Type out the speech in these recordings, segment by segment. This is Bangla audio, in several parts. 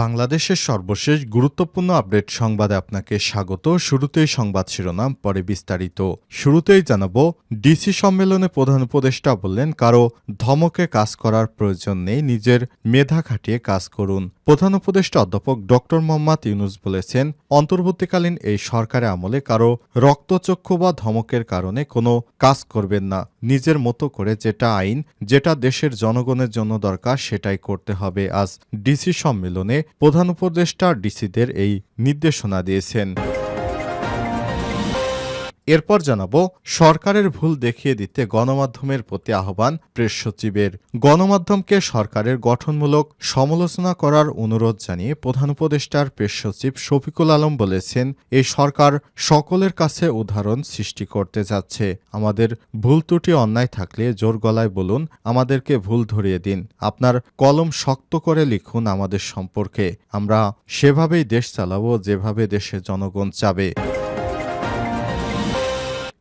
বাংলাদেশের সর্বশেষ গুরুত্বপূর্ণ আপডেট সংবাদে আপনাকে স্বাগত। শুরুতেই সংবাদ শিরোনাম, পরে বিস্তারিত। শুরুতেই জানাব, ডিসি সম্মেলনে প্রধান উপদেষ্টা বললেন, কারও ধমকে কাজ করার প্রয়োজন নেই, নিজের মেধা খাটিয়ে কাজ করুন। প্রধান উপদেষ্টা অধ্যাপক ডক্টর মোহাম্মদ ইউনুস বলেছেন, অন্তর্বর্তীকালীন এই সরকারের আমলে কারও রক্তচক্ষু বা ধমকের কারণে কোনো কাজ করবেন না। নিজের মতো করে যেটা আইন, যেটা দেশের জনগণের জন্য দরকার, সেটাই করতে হবে। আজ ডিসি সম্মেলনে প্রধান উপদেষ্টা ডিসিদের এই নির্দেশনা দিয়েছেন। এরপর জানাব, সরকারের ভুল দেখিয়ে দিতে গণমাধ্যমের প্রতি আহ্বান প্রেস সচিবের গণমাধ্যমকে সরকারের গঠনমূলক সমালোচনা করার অনুরোধ জানিয়ে প্রধান উপদেষ্টার প্রেস সচিব শফিকুল আলম বলেছেন এই সরকার সকলের কাছে উদাহরণ সৃষ্টি করতে যাচ্ছে। আমাদের ভুল ত্রুটি অন্যায় থাকলে জোর গলায় বলুন, আমাদেরকে ভুল ধরিয়ে দিন। আপনার কলম শক্ত করে লিখুন আমাদের সম্পর্কে। আমরা সেভাবেই দেশ চালাবো, যেভাবে দেশের জনগণ চাবে।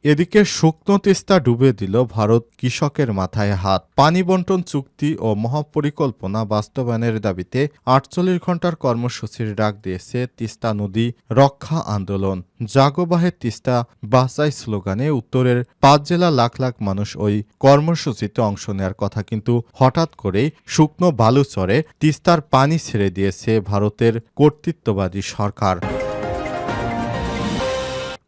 এদিকে শুকনো তিস্তা ডুবে দিল ভারত কৃষকের মাথায় হাত। পানি বন্টন চুক্তি ও মহাপরিকল্পনা বাস্তবায়নের দাবিতে আটচল্লিশ ঘণ্টার কর্মসূচির ডাক দিয়েছে তিস্তা নদী রক্ষা আন্দোলন। জাগোবাহে তিস্তা বাঁচাই স্লোগানে উত্তরের পাঁচ জেলা লাখ লাখ মানুষ ওই কর্মসূচিতে অংশ নেয়ার কথা কিন্তু হঠাৎ করেই শুকনো বালুচরে তিস্তার পানি ছেড়ে দিয়েছে ভারতের কর্তৃত্ববাদী সরকার।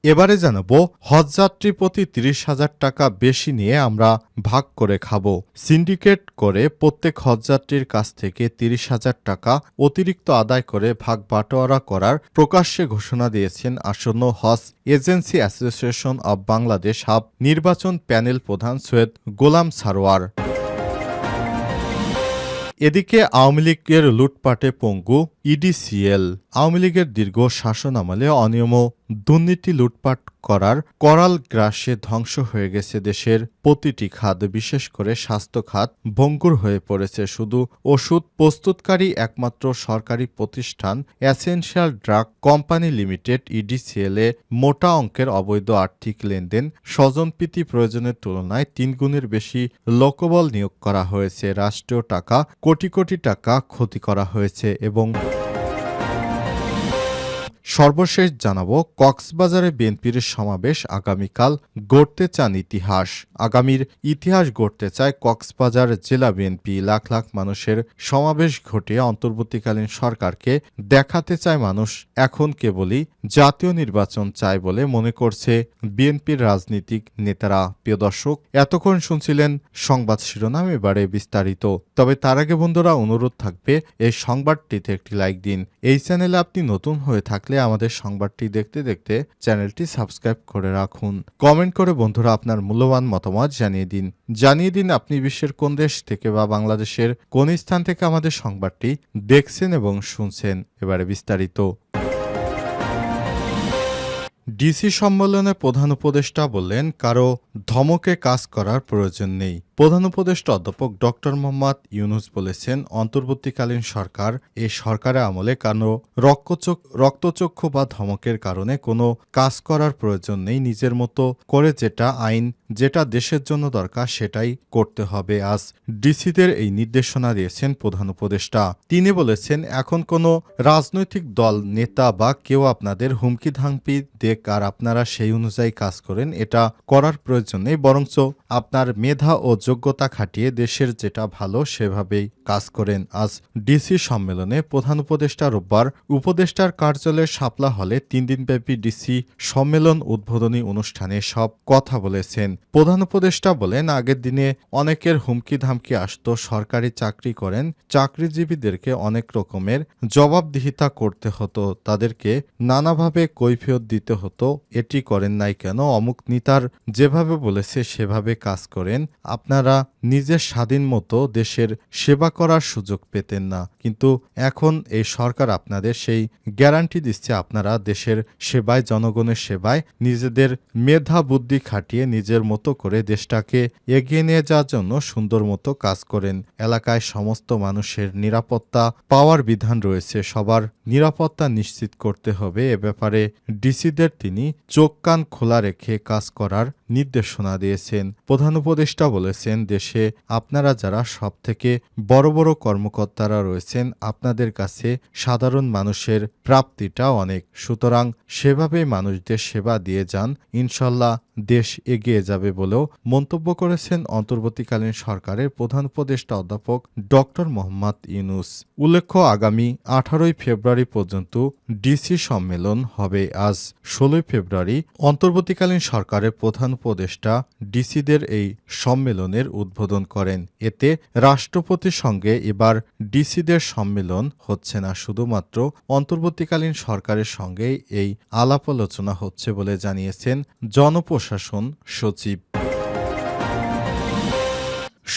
এবারে জানাব, হজযাত্রী প্রতি তিরিশ হাজার টাকা বেশি নিয়ে আমরা ভাগ করে খাব। সিন্ডিকেট করে প্রত্যেক হজযাত্রীর কাছ থেকে তিরিশ হাজার টাকা অতিরিক্ত আদায় করে ভাগ বাটোয়ারা করার প্রকাশ্যে ঘোষণা দিয়েছেন আসন্ন Hajj agency association of Bangladesh HAAB নির্বাচন প্যানেল প্রধান সৈয়দ গোলাম সারোয়ার। এদিকে আওয়ামী লীগের লুটপাটে পঙ্গু ইডিসিএল আওয়ামী লীগের দীর্ঘ শাসন আমলে অনিয়ম দুর্নীতি লুটপাট করার করাল গ্রাসে ধ্বংস হয়ে গেছে দেশের প্রতিটি খাত বিশেষ করে স্বাস্থ্য খাত ভঙ্গুর হয়ে পড়েছে। শুধু ওষুধ প্রস্তুতকারী একমাত্র সরকারি প্রতিষ্ঠান essential drug company limited, EDCL এ মোটা অঙ্কের অবৈধ আর্থিক লেনদেন স্বজনপ্রীতি প্রয়োজনের তুলনায় তিন গুণের বেশি লোকবল নিয়োগ করা হয়েছে। রাষ্ট্রীয় টাকা, কোটি কোটি টাকা ক্ষতি করা হয়েছে এবং সর্বশেষ জানাব, কক্সবাজারে বিএনপির সমাবেশ আগামীকাল গড়তে চান ইতিহাস। আগামীর ইতিহাস গড়তে চায় কক্সবাজার জেলা বিএনপি। লাখ লাখ মানুষের সমাবেশ ঘটিয়ে অন্তর্বর্তীকালীন সরকারকে দেখাতে চায় মানুষ। এখন কেবলই জাতীয় নির্বাচন চায় বলে মনে করছে বিএনপির রাজনীতিক নেতারা। প্রিয় দর্শক, এতক্ষণ শুনছিলেন সংবাদ শিরোনাম, এবারে বিস্তারিত। তবে তার আগে বন্ধুরা, অনুরোধ থাকবে, এই সংবাদটিতে একটি লাইক দিন। এই চ্যানেলে আপনি নতুন হয়ে থাকলে আমাদের সংবাদটি দেখতে দেখতে চ্যানেলটি সাবস্ক্রাইব করে রাখুন। কমেন্ট করে বন্ধুরা আপনার মূল্যবান মতামত জানিয়ে দিন। জানিয়ে দিন আপনি বিশ্বের কোন দেশ থেকে বা বাংলাদেশের কোন স্থান থেকে আমাদের সংবাদটি দেখছেন এবং শুনছেন। এবারে বিস্তারিত। ডিসি সম্মেলনে প্রধান উপদেষ্টা বললেন, কারও ধমকে কাজ করার প্রয়োজন নেই। প্রধান উপদেষ্টা অধ্যাপক ডক্টর মোহাম্মদ ইউনুস বলেছেন, অন্তর্বর্তীকালীন সরকার এই সরকারের আমলে রক্তচোখ রক্তচক্ষু বা ধমকের কারণে কোনো কাজ করার প্রয়োজন নেই। নিজের মতো করে যেটা আইন, যেটা দেশের জন্য দরকার, সেটাই করতে হবে। আজ ডিসিদের এই নির্দেশনা দিয়েছেন প্রধান উপদেষ্টা। তিনি বলেছেন, এখন কোনো রাজনৈতিক দল, নেতা বা কেউ আপনাদের হুমকি ধামকি দেখ আর আপনারা সেই অনুযায়ী কাজ করেন, এটা করার প্রয়োজন নেই, বরঞ্চ আপনার মেধা ও যোগ্যতা খাটিয়ে দেশের যেটা ভালো সেভাবেই কাজ করেন। আজ ডিসি সম্মেলনে প্রধান উপদেষ্টা রোববার উপদেষ্টার কার্যালয়ের শাপলা হলে তিন দিনব্যাপী ডিসি সম্মেলন উদ্বোধনী অনুষ্ঠানে সব কথা বলেছেন। প্রধান উপদেষ্টা বলেন, আগের দিনে অনেকের হুমকি ধামকি আসতো, সরকারি চাকরি করেন, চাকরিজীবীদেরকে অনেক রকমের জবাবদিহিতা করতে হতো, তাদেরকে নানাভাবে কৈফিয়ত দিতে হতো, এটি করেন নাই কেন, অমুক নিতার যেভাবে বলেছে সেভাবে কাজ করেন, আপনার আপনারা নিজের স্বাধীন মতো দেশের সেবা করার সুযোগ পেতেন না। কিন্তু এখন এই সরকার আপনাদের সেই গ্যারান্টি দিচ্ছে আপনারা দেশের সেবায়, জনগণের সেবায় নিজেদের মেধা বুদ্ধি খাটিয়ে নিজের মতো করে দেশটাকে এগিয়ে নিয়ে যাওয়ার জন্য সুন্দর মতো কাজ করেন। এলাকায় সমস্ত মানুষের নিরাপত্তা পাওয়ার বিধান রয়েছে। সবার নিরাপত্তা নিশ্চিত করতে হবে। এ ব্যাপারে ডিসিদের তিনি চোখ কান খোলা রেখে কাজ করার নির্দেশনা দিয়েছেন। প্রধান উপদেষ্টা বলেছেন, দেশে আপনারা যারা সব থেকে বড় বড় কর্মকর্তারা রয়েছেন, আপনাদের কাছে সাধারণ মানুষের প্রাপ্তিটা অনেক। সুতরাং সেভাবে মানুষদের সেবা দিয়ে যান। ইনশাল্লাহ দেশ এগিয়ে যাবে বলেও মন্তব্য করেছেন অন্তর্বর্তীকালীন সরকারের প্রধান উপদেষ্টা অধ্যাপক ডক্টর মোহাম্মদ ইউনুস। উল্লেখ্য, আগামী আঠারোই ফেব্রুয়ারি পর্যন্ত ডিসি সম্মেলন হবে। আজ ষোলোই ফেব্রুয়ারি অন্তর্বর্তীকালীন সরকারের প্রধান উপদেষ্টা ডিসিদের এই সম্মেলনের উদ্বোধন করেন। এতে রাষ্ট্রপতির সঙ্গে এবার ডিসিদের সম্মেলন হচ্ছে না, শুধুমাত্র অন্তর্বর্তীকালীন সরকারের সঙ্গেই এই আলাপ আলোচনা হচ্ছে বলে জানিয়েছেন জনপ্রশাসন সচিব।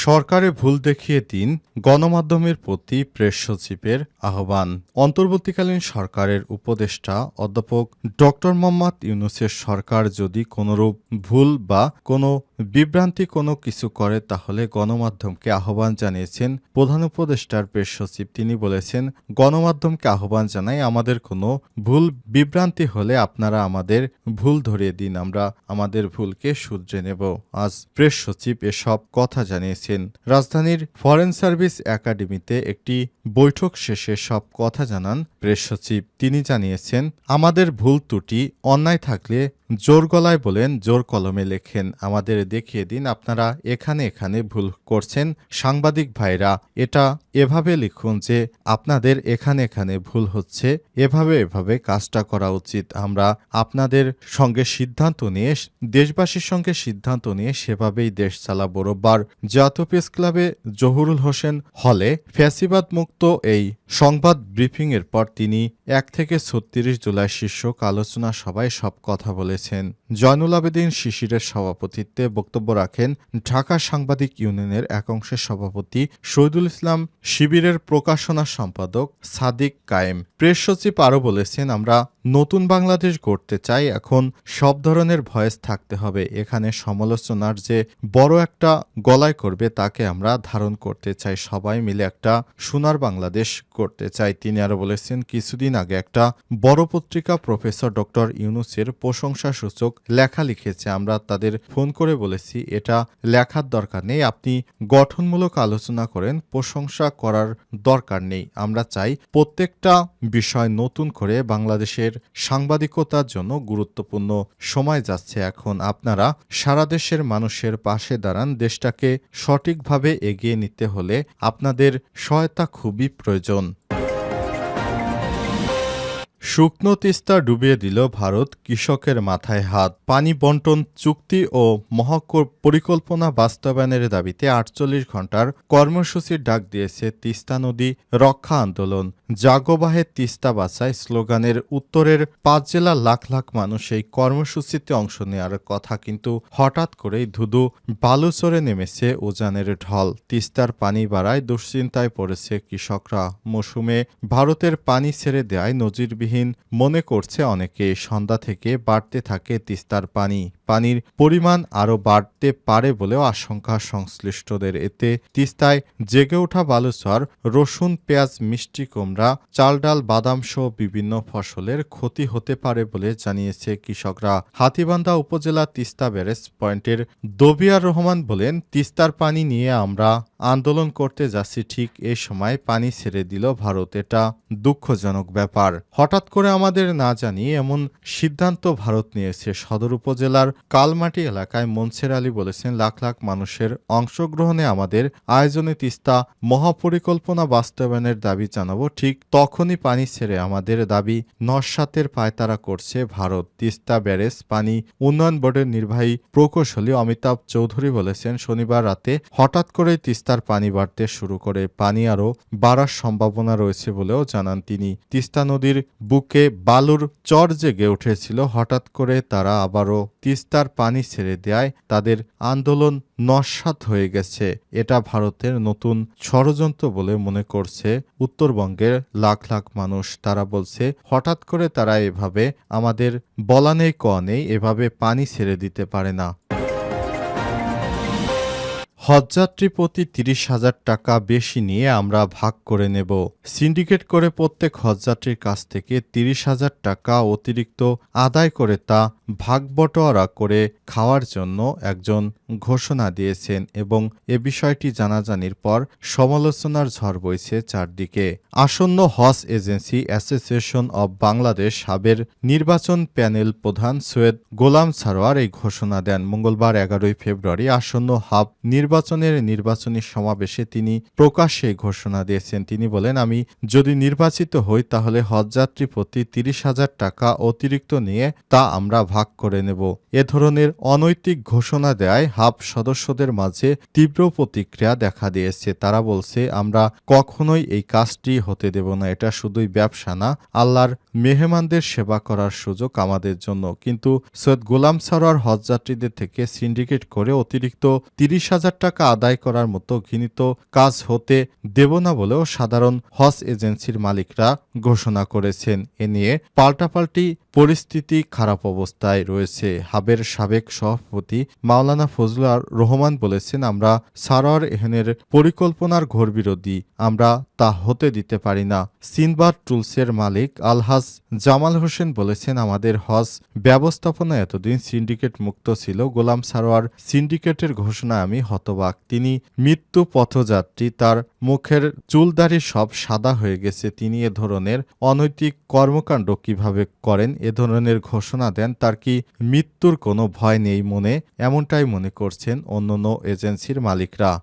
সরকারে ভুল দেখিয়ে দিন গণমাধ্যমের প্রতি প্রেস সচিবের আহ্বান। অন্তর্বর্তীকালীন সরকারের উপদেষ্টা অধ্যাপক ডক্টর মোহাম্মদ ইউনুসের সরকার যদি কোনোরূপ ভুল বা কোনো বিভ্রান্তি কোনো কিছু করে তাহলে গণমাধ্যমকে আহ্বান জানিয়েছেন প্রধান উপদেষ্টার প্রেস সচিব। তিনি বলেছেন, গণমাধ্যমকে আহ্বান জানাই আমাদের কোনো ভুল, বিভ্রান্তি হলে আপনারা আমাদের ভুল ধরিয়ে দিন, আমরা আমাদের ভুলকে শুধরে নেব। আজ প্রেস সচিব এসব কথা জানিয়েছেন। রাজধানীর ফরেন সার্ভিস একাডেমিতে একটি বৈঠক শেষে সব কথা জানান প্রেস সচিব তিনি জানিয়েছেন, আমাদের ভুল ত্রুটি, অন্যায় থাকলে জোর গলায় বলেন, জোর কলমে লেখেন। আমাদের দেখিয়ে দিন আপনারা এখানে এখানে ভুল করছেন। সাংবাদিক ভাইরা, এটা এভাবে লিখুন যে আপনাদের এখানে এখানে ভুল হচ্ছে। এভাবে এভাবে কাজটা করা উচিত। আমরা আপনাদের সঙ্গে সিদ্ধান্ত নিয়ে, দেশবাসীর সঙ্গে সিদ্ধান্ত নিয়ে সেভাবেই দেশ চালা রোববার জাতীয় প্রেস ক্লাবে জহুরুল হোসেন হলে ফ্যাসিবাদ মুক্ত এই সংবাদ ব্রিফিংয়ের পর তিনি এক থেকে ছত্রিশ জুলাই শীর্ষক আলোচনা সভায় সব কথা বলেছেন। জয়নুল আবেদিন শিশিরের সভাপতিত্বে বক্তব্য রাখেন ঢাকা সাংবাদিক ইউনিয়নের একাংশের সভাপতি শহীদুল ইসলাম, শিবিরের প্রকাশনা সম্পাদক সাদিক কায়েম। প্রেস সচিব আরও বলেছেন, আমরা নতুন বাংলাদেশ গড়তে চাই, এখন সব ধরনের ভয়েস থাকতে হবে। এখানে সমালোচনার যে বড় একটা গলায় করবে, তাকে আমরা ধারণ করতে চাই। সবাই মিলে একটা সোনার বাংলাদেশ করতে চাই। তিনি আরও বলেছেন কিছুদিন আগে একটা বড় পত্রিকা প্রফেসর ডক্টর ইউনুসের প্রশংসা সূচক লেখা লিখেছে। আমরা তাদের ফোন করে বলেছি, এটা লেখার দরকার নেই, আপনি গঠনমূলক আলোচনা করেন, প্রশংসা করার দরকার নেই। আমরা চাই প্রত্যেকটা বিষয় নতুন করে বাংলাদেশের সাংবাদিকতার জন্য গুরুত্বপূর্ণ সময় যাচ্ছে। এখন আপনারা সারা দেশের মানুষের পাশে দাঁড়ান, দেশটাকে সঠিকভাবে এগিয়ে নিতে হলে আপনাদের সহায়তা খুবই প্রয়োজন। শুকনো তিস্তা ডুবিয়ে দিল ভারত কৃষকের মাথায় হাত। পানি বন্টন, চুক্তি ও মহাক পরিকল্পনা বাস্তবায়নের দাবিতে আটচল্লিশ ঘণ্টার কর্মসূচির ডাক দিয়েছে তিস্তা নদী রক্ষা আন্দোলন। জাগোবাহে তিস্তা বাঁচায় স্লোগানের উত্তরের পাঁচ জেলা লাখ লাখ মানুষ এই কর্মসূচিতে অংশ নেওয়ার কথা কিন্তু হঠাৎ করেই ধুধু বালুচরে নেমেছে উজানের ঢল। তিস্তার পানি বাড়ায় দুশ্চিন্তায় পড়েছে কৃষকরা। মৌসুমে ভারতের পানি ছেড়ে দেয় নজিরবিহীন মনে করছে অনেকে সন্ধ্যা থেকে বাড়তে থাকে তিস্তার পানি। পানির পরিমাণ আরও বাড়তে পারে বলেও আশঙ্কা সংশ্লিষ্টদের। এতে তিস্তায় জেগে ওঠা বালুচর, রসুন, পেঁয়াজ, মিষ্টি কুমড়া চাল ডাল বাদাম সহ বিভিন্ন ফসলের ক্ষতি হতে পারে বলে জানিয়েছে কৃষকরা। হাতিবান্ধা উপজেলা তিস্তা ব্যারেজ পয়েন্টের দবিয়ার রহমান বলেন, তিস্তার পানি নিয়ে আমরা আন্দোলন করতে যাচ্ছি, ঠিক এ সময় পানি ছেড়ে দিল ভারত। এটা দুঃখজনক ব্যাপার। হঠাৎ করে আমাদের না জানিয়ে এমন সিদ্ধান্ত ভারত নিয়েছে। সদর উপজেলার কালমাটি এলাকায় মনসের আলী বলেছেন, লাখ লাখ মানুষের অংশগ্রহণে আমাদের আয়োজনে তিস্তা মহাপরিকল্পনা বাস্তবায়নের দাবি জানাব। ঠিক তখনই পানি ছেড়ে আমাদের দাবি নস্বাতের পায়তারা করছে ভারত। তিস্তা ব্যারেজ পানি উন্নয়ন বোর্ডের নির্বাহী প্রকৌশলী অমিতাভ চৌধুরী বলেছেন, শনিবার রাতে হঠাৎ করে তিস্তার পানি বাড়তে শুরু করে। পানি আরও বাড়ার সম্ভাবনা রয়েছে বলেও জানান তিনি। তিস্তা নদীর বুকে বালুর চর জেগে উঠেছিল, হঠাৎ করে তারা আবারও তিস্তা তিস্তার পানি ছেড়ে দেয় তাদের আন্দোলন নস্বাত হয়ে গেছে। এটা ভারতের নতুন ষড়যন্ত্র বলে মনে করছে উত্তরবঙ্গের লাখ লাখ মানুষ। তারা বলছে, হঠাৎ করে তারা এভাবে আমাদের বলা নেই ক নেই, এভাবে পানি ছেড়ে দিতে পারে না। হজযাত্রী প্রতি তিরিশ হাজার টাকা বেশি নিয়ে আমরা ভাগ করে নেব। সিন্ডিকেট করে প্রত্যেক হজযাত্রীর কাছ থেকে তিরিশ হাজার টাকা অতিরিক্ত আদায় করে তা ভাগ বটোয়ারা করে খাওয়ার জন্য একজন ঘোষণা দিয়েছেন এবং এ বিষয়টি জানাজানির পর সমালোচনার ঝড় বইছে চারদিকে। আসন্ন Hajj agency association of Bangladesh Saber নির্বাচন প্যানেল প্রধান সৈয়দ গোলাম সারোয়ার এই ঘোষণা দেন। মঙ্গলবার এগারোই ফেব্রুয়ারি আসন্ন হাব নির্বাচনের নির্বাচনী সমাবেশে তিনি প্রকাশ্যে ঘোষণা দিয়েছেন। তিনি বলেন, আমি যদি নির্বাচিত হই, তাহলে হজযাত্রী প্রতি তিরিশ হাজার টাকা অতিরিক্ত নিয়ে তা আমরা ভাগ করে নেব। এ ধরনের অনৈতিক ঘোষণা দেয় হাব সদস্যদের মাঝে তীব্র প্রতিক্রিয়া দেখা দিয়েছে। তারা বলছে, আমরা কখনোই এই কাজটি হতে দেব না। এটা শুধুই ব্যবসা না, আল্লাহর মেহমানদের সেবা করার সুযোগ আমাদের জন্য। কিন্তু সৈয়দ গোলাম সারোয়ার হজযাত্রীদের থেকে সিন্ডিকেট করে অতিরিক্ত তিরিশ হাজার আদায় করার মতো ঘৃণিত কাজ হতে দেব না বলেও সাধারণ হজ এজেন্সির মালিকরা ঘোষণা করেছেন। এ নিয়ে পাল্টাপাল্টি পরিস্থিতি খারাপ অবস্থায় রয়েছে। হাবের সাবেক সভাপতি মাওলানা ফজলুর রহমান বলেছেন, আমরা সারোয়ার এহেনের পরিকল্পনার ঘোর বিরোধী। আমরা তা হতে দিতে পারি না। সিনবার টুলসের মালিক আলহাজ জামাল হোসেন বলেছেন, আমাদের হজ ব্যবস্থাপনা এতদিন সিন্ডিকেট মুক্ত ছিল। গোলাম সারোয়ার সিন্ডিকেটের ঘোষণা আমি হতবাক তিনি মৃত্যু পথযাত্রী, তার মুখের চুলদারি সব সাদা হয়ে গেছে, তিনি এ ধরনের অনৈতিক কর্মকাণ্ড কীভাবে করেন, এ ধরনের ঘোষণা দেন, তার কি মৃত্যুর কোনো ভয় নেই মনে, এমনটাই মনে করছেন অন্যান্য এজেন্সির মালিকরা।